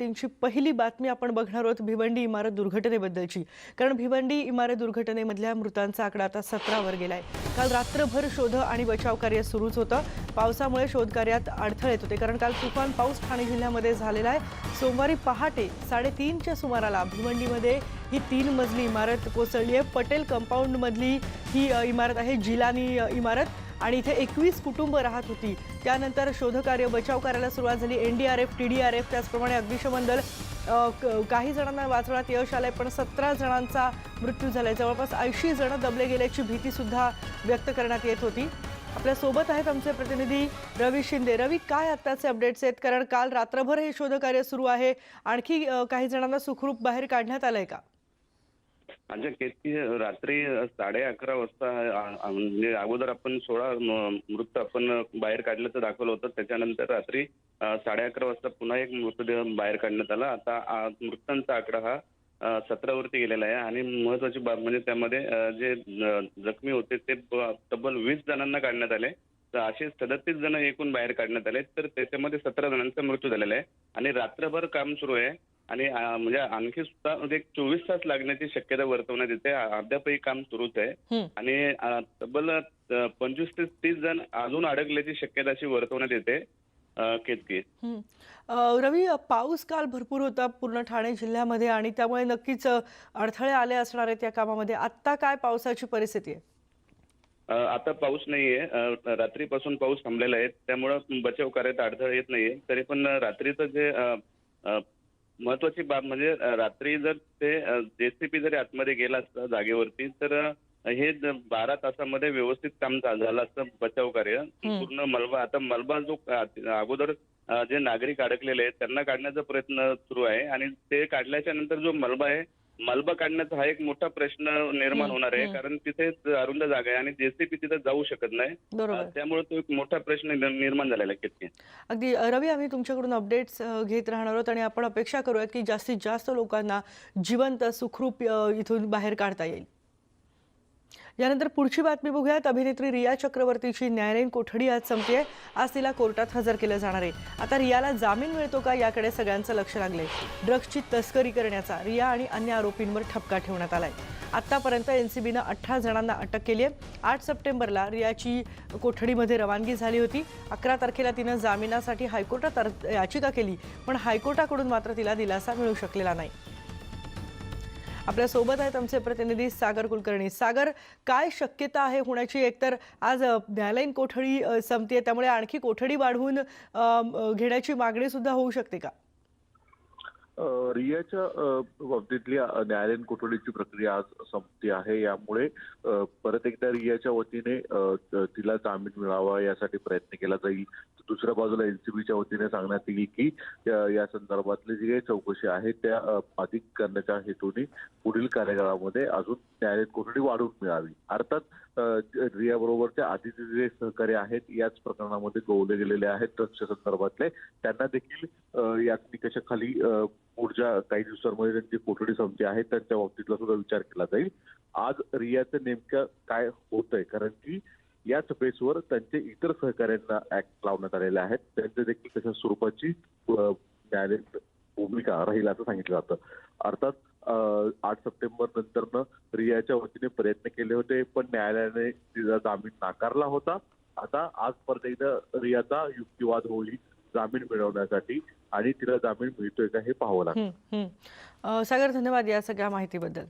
ची पहिली बातमी आपण बघणार आहोत भिवंडी इमारत दुर्घटनेबद्दलची. कारण भिवंडी इमारत दुर्घटनेमधल्या मृतांचा आकडा आता सतरावर गेलाय. काल रात्रभर शोध आणि बचाव कार्य सुरूच होतं. पावसामुळे शोधकार्यात अडथळे येत होते. कारण काल तुफान पाऊस ठाणे जिल्ह्यामध्ये झालेला आहे. सोमवारी पहाटे साडेतीनच्या सुमाराला भिवंडीमध्ये ही तीन मजली इमारत कोसळली आहे. पटेल कंपाऊंडमधली ही इमारत आहे जिलानी इमारत. आणि इथे एकवीस कुटुंब राहत होती. त्यानंतर शोधकार्य बचाव कार्याला सुरुवात झाली. N D R F T D R F त्याचप्रमाणे अग्निशमन दल क- काही जणांना वाचवण्यात यश आलं आहे पण सतरा जणांचा मृत्यू झाला आहे जवळपास ऐंशी जणं दबले गेल्याची भीतीसुद्धा व्यक्त करण्यात येत होती. आपल्यासोबत आहेत आमचे प्रतिनिधी रवी शिंदे. रवी काय आत्ताचे अपडेट्स आहेत? कारण काल रात्रभर हे शोधकार्य सुरू आहे. आणखी काही जणांना सुखरूप बाहेर काढण्यात आलं आहे का? अच्छा केतकी रात्री साडे अकरा वाजता म्हणजे अगोदर आपण सोळा मृत आपण बाहेर काढल्याचं दाखवलं होतं. त्याच्यानंतर रात्री साडे अकरा वाजता पुन्हा एक मृतदेह बाहेर काढण्यात आला. आता मृतांचा आकडा हा सतरावरती गेलेला आहे आणि महत्वाची बाब म्हणजे त्यामध्ये जे जखमी होते ते तब्बल वीस जणांना काढण्यात आले. तर असे सदतीस जण एकूण बाहेर काढण्यात आले तर त्याच्यामध्ये सतरा जणांचा मृत्यू झालेला आहे. आणि रात्रभर काम सुरू आहे. आणि म्हणजे आणखी सुद्धा म्हणजे चोवीस तास लागण्याची शक्यता वर्तवण्यात येते. अद्यापही काम सुरूच आहे. आणि तब्बल पंचवीस ते तीस जण अजून अडकल्याची शक्यता अशी वर्तवण्यात येते केतकी. रवी पाऊस काल भरपूर होता पूर्ण ठाणे जिल्ह्यामध्ये आणि त्यामुळे नक्कीच अडथळे आले असणार आहेत या कामामध्ये. आत्ता काय पावसाची परिस्थिती आहे? आता पाऊस नाहीये. रात्रीपासून पाऊस थांबलेला आहे. त्यामुळं बचाव कार्यात अडथळा येत नाहीये. तरी पण रात्रीचं जे महत्वाची बाब म्हणजे रात्री जर ते जेसीपी जरी आतमध्ये गेला असता जागेवरती तर हे बारा तासामध्ये व्यवस्थित काम झालं असतं बचाव कार्य. पूर्ण मलबा आता मलबा जो अगोदर जे नागरिक अडकलेले आहेत त्यांना काढण्याचा प्रयत्न सुरू आहे. आणि ते काढल्याच्या नंतर जो मलबा आहे मलबा काढण्याचा हा एक मोठा प्रश्न निर्माण होणार आहे. कारण तिथे अरुंद जागा आहे आणि जेसीपी तिथे जाऊ शकत नाही. त्यामुळे तो एक मोठा प्रश्न निर्माण झालेला आहे किती अगदी रवी आम्ही तुमच्याकडून अपडेट्स घेत राहणार आहोत आणि आपण अपेक्षा करूयात की जास्तीत जास्त लोकांना जिवंत सुखरूप इथून बाहेर काढता येईल. यानंतर पुढची बातमी बघूयात. अभिनेत्री रिया चक्रवर्तीची न्यायालयीन कोठडी आज संपते आज तिला कोर्टात हजर केलं जाणार आहे. आता रियाला जामीन मिळतो का याकडे सगळ्यांचं लक्ष लागले ड्रग्सची तस्करी करण्याचा रिया आणि अन्य आरोपींवर ठपका ठेवण्यात आलाय. आतापर्यंत एनसीबीनं अठरा जणांना अटक केली आहे. आठ सप्टेंबरला रियाची कोठडीमध्ये रवानगी झाली होती. अकरा तारखेला तिनं जामिनासाठी हायकोर्टात याचिका केली पण हायकोर्टाकडून मात्र तिला दिलासा मिळू शकलेला नाही. आपल्यासोबत आहेत आमचे प्रतिनिधी सागर कुलकर्णी. सागर काय शक्यता आहे होण्याची? एकतर आज न्यायालयीन कोठडी संपते त्यामुळे आणखी कोठडी वाढवून घेण्याची मागणी सुद्धा होऊ शकते का? रियाच्या बाबतीतल्या बाबतीतली न्यायालयीन कोठडीची प्रक्रिया आज संपती आहे. यामुळे परत एकदा रियाच्या वतीने तिला जामीन मिळावा यासाठी प्रयत्न केला जाईल. दुसऱ्या बाजूला एनसीबीच्या वतीने सांगण्यात येईल की या- संदर्भातली जी काही चौकशी आहे त्या अधिक करण्याच्या हेतूने पुढील कार्यकाळामध्ये अजून न्यायालयीन कोठडी वाढवून मिळावी. अर्थात रियाबरोबरचे आधीचे जे सहकारी आहेत याच प्रकरणामध्ये गोवले गेलेले आहेत. संदर्भातले त्यांना देखील या निकषा खाली पुढच्या काही दिवसांमध्ये त्यांची कोठडी संपते आहे त्यांच्या बाबतीतला सुद्धा विचार केला जाईल. आज रियाचं नेमकं काय होतंय? कारण की याच बेसवर त्यांचे इतर सहकाऱ्यांना ऍक्ट लावण्यात आलेले आहेत. त्यांचे देखील कशा स्वरूपाची न्यायालय भूमिका राहील असं सांगितलं जातं. अर्थात आठ सप्टेंबर नंतरनं रियाच्या वतीने प्रयत्न केले होते पण न्यायालयाने तिचा जामीन नाकारला होता. आता आज परत एकदा रियाचा युक्तिवाद होईल जामीन मिळवण्यासाठी आणि तिला जामीन मिळतोय का हे पाहावं लागतं. सागर धन्यवाद या सगळ्या माहितीबद्दल.